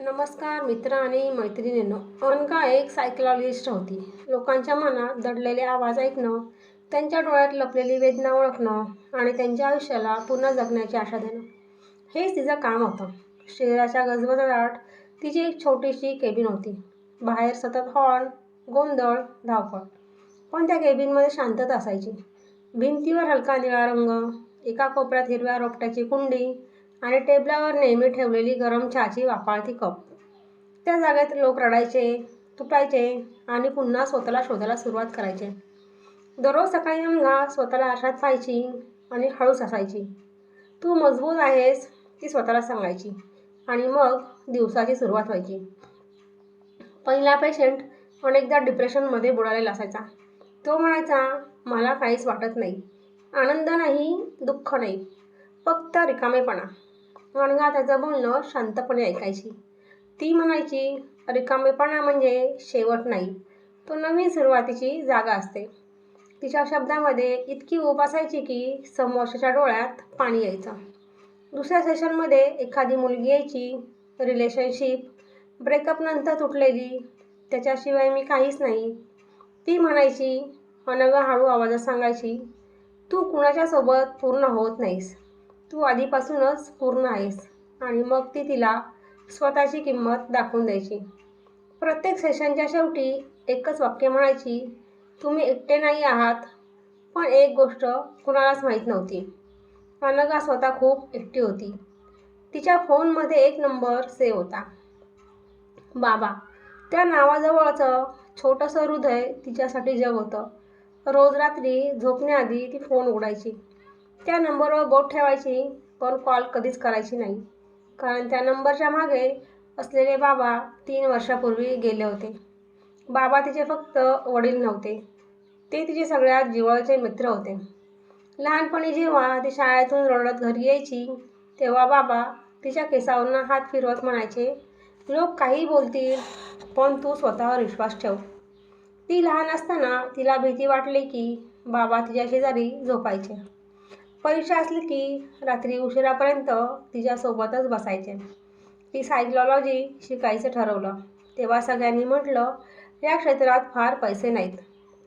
नमस्कार मित्र आणि मैत्रिणींनो. अनका एक सायकलॉजिस्ट होती. लोकांच्या मनात दडलेले आवाज ऐकणं त्यांच्या डोळ्यात लपलेली वेदना ओळखणं आणि त्यांच्या आयुष्याला पुन्हा जगण्याची आशा देणं हेच तिचं काम होतं. शहराच्या गजबजाट तिची एक छोटीशी केबिन होती. बाहेर सतत हॉर्न गोंधळ धावपळ. पण त्या केबिनमध्ये शांतता असायची. भिंतीवर हलका निळा रंग एका कोपऱ्यात हिरव्या रोपट्याची कुंडी आणि टेबलावर नेहमी ठेवलेली गरम चहाची वापाळती कप. त्या जागेत लोक रडायचे तुटायचे आणि पुन्हा स्वतःला शोधायला सुरुवात करायचे. दररोज सकाळी अंगा स्वतःला आशात पाहायची आणि हळूच असायची तू मजबूत आहेस ती स्वतःला सांगायची आणि मग दिवसाची सुरुवात व्हायची. पहिला पेशंट अनेकदा डिप्रेशनमध्ये बुडालेला असायचा. तो म्हणायचा मला काहीच वाटत नाही. आनंद नाही दुःख नाही. फक्त रिकामेपणा. अणगा त्याचं बोलणं शांतपणे ऐकायची. ती म्हणायची रिकामेपणा म्हणजे शेवट नाही. तो नवीन सुरुवातीची जागा असते. तिच्या शब्दामध्ये इतकी ओप असायची की समोरच्याच्या डोळ्यात पाणी यायचं. दुसऱ्या सेशनमध्ये एखादी मुलगी यायची रिलेशनशिप ब्रेकअपनंतर तुटलेली त्याच्याशिवाय मी काहीच नाही. ती म्हणायची अनग हळू आवाजात सांगायची तू कुणाच्यासोबत पूर्ण होत नाहीस? तू आधीपासूनच पूर्ण आहेस आणि मग ती तिला स्वतःची किंमत दाखवून द्यायची. प्रत्येक सेशनच्या शेवटी एकच वाक्य म्हणायची तुम्ही एकटे नाही आहात पण एक गोष्ट कुणालाच माहीत नव्हती. अनगा स्वतः खूप एकटी होती. तिच्या फोनमध्ये एक नंबर सेव्ह होता. बाबा त्या नावाजवळचं छोटंसं हृदय तिच्यासाठी जग होतं. रोज रात्री झोपण्याआधी ती फोन उघडायची. त्या नंबरवर बोट ठेवायची पण कॉल कधीच करायची नाही. कारण त्या नंबरच्या मागे असलेले बाबा तीन वर्षापूर्वी गेले होते. बाबा तिचे फक्त वडील नव्हते. ते तिचे सगळ्यात जिवळचे मित्र होते. लहानपणी जेव्हा ती शाळेतून रडत घरी यायची तेव्हा बाबा तिच्या केसावरनं हात फिरवत म्हणायचे लोक काही बोलतील पण तू स्वतःवर विश्वास ठेव. ती लहान असताना तिला भीती वाटली की बाबा तिच्या शेजारी झोपायचे. परीक्षा असली की रात्री उशिरापर्यंत तिच्यासोबतच बसायचे. ती सायकलॉलॉजी शिकायचं ठरवलं. तेव्हा सगळ्यांनी म्हटलं या क्षेत्रात फार पैसे नाहीत.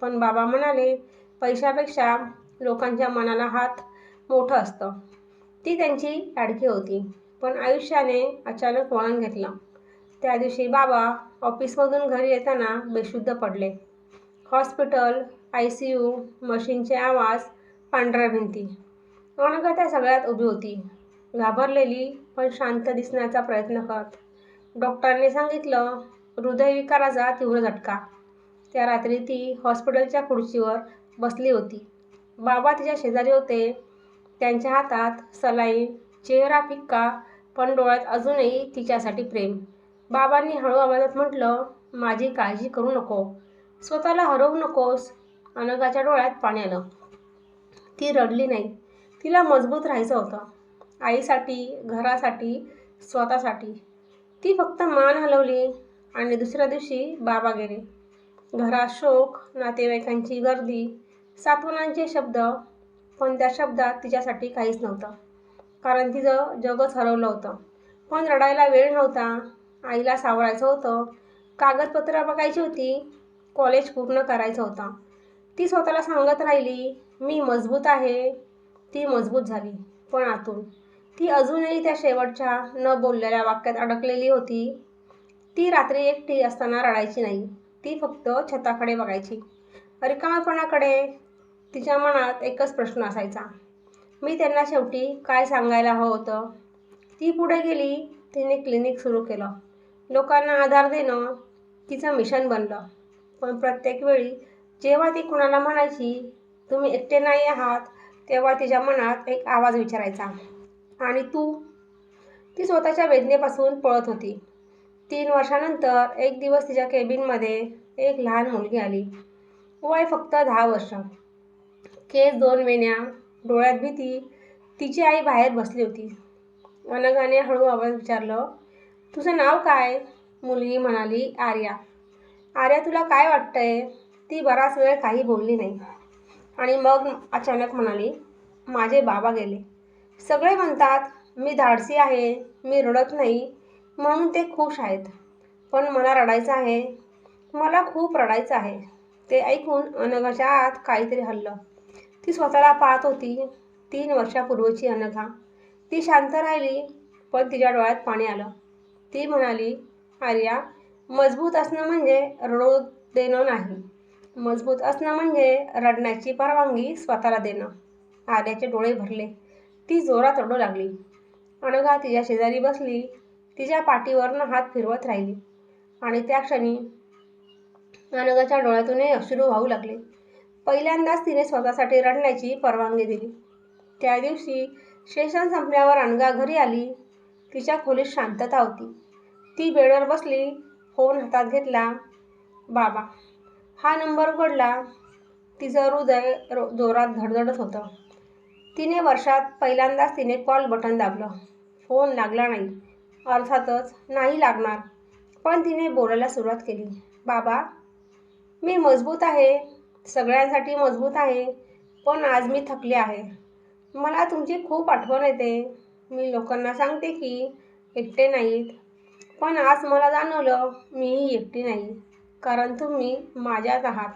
पण बाबा म्हणाले पैशापेक्षा लोकांच्या मनाला हात मोठं असतं. ती त्यांची लाडकी होती पण आयुष्याने अचानक वळण घेतलं. त्या दिवशी बाबा ऑफिसमधून घरी येताना बेशुद्ध पडले. हॉस्पिटल आय सी यू मशीनचे आवाज पांढऱ्या भिंती. त्या सगळ्यात उभी होती. घाबरलेली पण शांत दिसण्याचा प्रयत्न करत. डॉक्टरांनी सांगितलं हृदयविकाराचा तीव्र झटका. त्या रात्री ती हॉस्पिटलच्या खुर्चीवर बसली होती. बाबा तिच्या शेजारी होते. त्यांच्या हातात सलाईन चेहरा फिक्का पण डोळ्यात अजूनही तिच्यासाठी प्रेम. बाबांनी हळू आवाजात म्हटलं माझी काळजी करू नको. स्वतःला हरवू नकोस. अनघाच्या डोळ्यात पाणी आलं. ती रडली नाही. तिला मजबूत राहायचं होतं. आईसाठी घरासाठी स्वतःसाठी. ती फक्त मान हलवली आणि दुसऱ्या दिवशी बाबा गेले. घरात शोक नातेवाईकांची गर्दी सातवनांचे शब्द पण त्या शब्दात तिच्यासाठी काहीच नव्हतं. कारण तिचं जगच हरवलं होतं. पण रडायला वेळ नव्हता. आईला सावरायचं होतं. कागदपत्रं बघायची होती. कॉलेज पूर्ण करायचं होतं. ती स्वतःला सांगत राहिली मी मजबूत आहे. ती मजबूत झाली. पण आतून ती अजूनही त्या शेवटच्या न बोललेल्या वाक्यात अडकलेली होती. ती रात्री एकटी असताना रडायची नाही. ती फक्त छताकडे बघायची. रिकामेपणाकडे तिच्या मनात एकच प्रश्न असायचा. मी त्यांना शेवटी काय सांगायला हवं होतं? ती पुढे गेली तिने क्लिनिक सुरू केलं. लोकांना आधार देणं तिचं मिशन बनलं. पण प्रत्येक वेळी जेव्हा ती कुणाला म्हणायची तुम्ही एकटे नाही आहात तेव्हा तिच्या मनात एक आवाज विचारायचा. आणि तू? ती स्वतःच्या वेदनेपासून पळत होती. तीन वर्षानंतर एक दिवस तिच्या केबिनमध्ये एक लहान मुलगी आली. वय फक्त दहा वर्ष. केस दोन वेण्या डोळ्यात भीती तिची आई बाहेर बसली होती. अनघाने हळू आवाज विचारलं तुझं नाव काय? मुलगी म्हणाली आर्या. आर्या तुला काय वाटतंय? ती बराच वेळ काही बोलली नाही. आणि मग अचानक म्हणाली माझे बाबा गेले. सगळे म्हणतात मी धाडसी आहे मी रडत नाही म्हणून ते खुश आहेत. पण मला रडायचं आहे. मला खूप रडायचं आहे. ते ऐकून अनघाच्या आत काहीतरी हल्लं. ती स्वतःला पाहत होती तीन वर्षापूर्वीची अनघा. ती शांत राहिली पण तिच्या डोळ्यात पाणी आलं. ती म्हणाली आर्या मजबूत असणं म्हणजे रडू देणं नाही. मजबूत असणं म्हणजे रडण्याची परवानगी स्वतःला देणं. आर्याचे डोळे भरले. ती जोरात रडू लागली. अनघा तिच्या शेजारी बसली. तिच्या पाठीवरनं हात फिरवत राहिली. आणि त्या क्षणी अनघाच्या डोळ्यातूनही अश्रू वाहू लागले. पहिल्यांदाच तिने स्वतःसाठी रडण्याची परवानगी दिली. त्या दिवशी सेशन संपल्यावर अनघा घरी आली. तिच्या खोलीत शांतता होती. ती बेडवर बसली फोन हातात घेतला. बाबा हा नंबर उघडला तिचं हृदय रो जोरात धडधडत होतं. तिने वर्षात पहिल्यांदाच तिने कॉल बटन दाबलं. फोन लागला नाही. अर्थातच नाही लागणार. पण तिने बोलायला सुरुवात केली. बाबा मी मजबूत आहे. सगळ्यांसाठी मजबूत आहे. पण आज मी थकले आहे. मला तुमची खूप आठवण येते. मी लोकांना सांगते की एकटे नाहीत. पण आज मला जाणवलं मीही एकटी नाही. कारण तुम्ही माझ्यात आहात.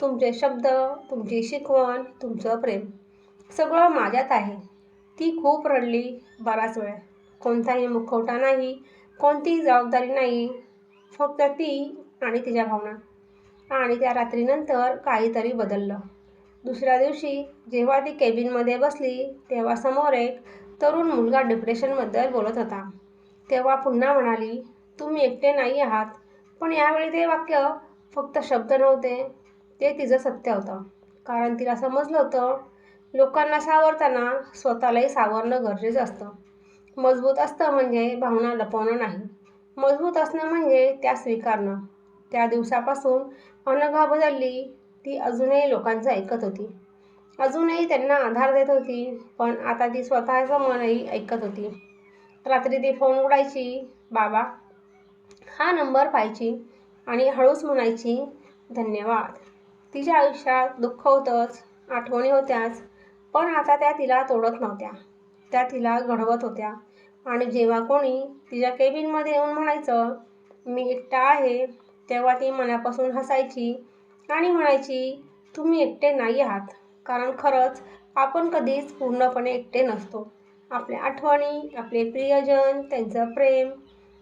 तुमचे शब्द तुमची शिकवण तुमचं प्रेम सगळं माझ्यात आहे. ती खूप रडली बराच वेळ. कोणताही मुखवटा नाही कोणतीही जबाबदारी नाही फक्त ती आणि तिच्या भावना. आणि त्या रात्रीनंतर काहीतरी बदललं. दुसऱ्या दिवशी जेव्हा ती केबिनमध्ये बसली तेव्हा समोर एक तरुण मुलगा डिप्रेशनबद्दल बोलत होता. तेव्हा पुन्हा म्हणाली तुम्ही एकटे नाही आहात. पण यावेळी ते वाक्य फक्त शब्द नव्हते ते तिचं सत्य होतं. कारण तिला समजलं होतं लोकांना सावरताना स्वतःलाही सावरणं गरजेचं असतं. मजबूत असतं म्हणजे भावना लपवणं नाही. मजबूत असणं म्हणजे त्या स्वीकारणं. त्या दिवसापासून अनघा बदलली ती अजूनही लोकांचं ऐकत होती. अजूनही त्यांना आधार देत होती पण आता ती स्वतःचं मनही ऐकत होती. रात्री ती फोन उडायची बाबा हा नंबर पाहायची आणि हळूच म्हणायची धन्यवाद. तिच्या आयुष्यात दुःख होतंच आठवणी होत्याच पण आता त्या तिला तोडत नव्हत्या. त्या तिला घडवत होत्या. आणि जेव्हा कोणी तिच्या केबिनमध्ये येऊन म्हणायचं मी एकटा आहे तेव्हा ती मनापासून हसायची आणि म्हणायची तुम्ही एकटे नाही आहात कारण खरंच आपण कधीच पूर्णपणे एकटे नसतो. आपल्या आठवणी आपले प्रियजन त्यांचं प्रेम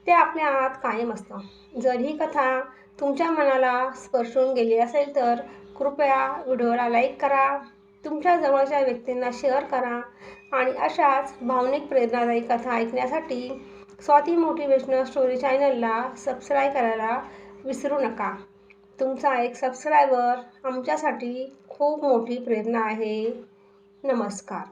ते आपल्या आत कायम असतं. जर ही कथा तुमच्या मनाला स्पर्शून गेली असेल तर कृपया व्हिडिओला लाईक करा तुमच्या जवळच्या व्यक्तींना शेअर करा आणि अशाच भावनिक प्रेरणादायी कथा ऐकण्यासाठी स्वाती मोटिवेशनल स्टोरी चॅनलला सबस्क्राईब करायला विसरू नका. तुमचा एक सबस्क्रायबर आमच्यासाठी खूप मोठी प्रेरणा आहे. नमस्कार.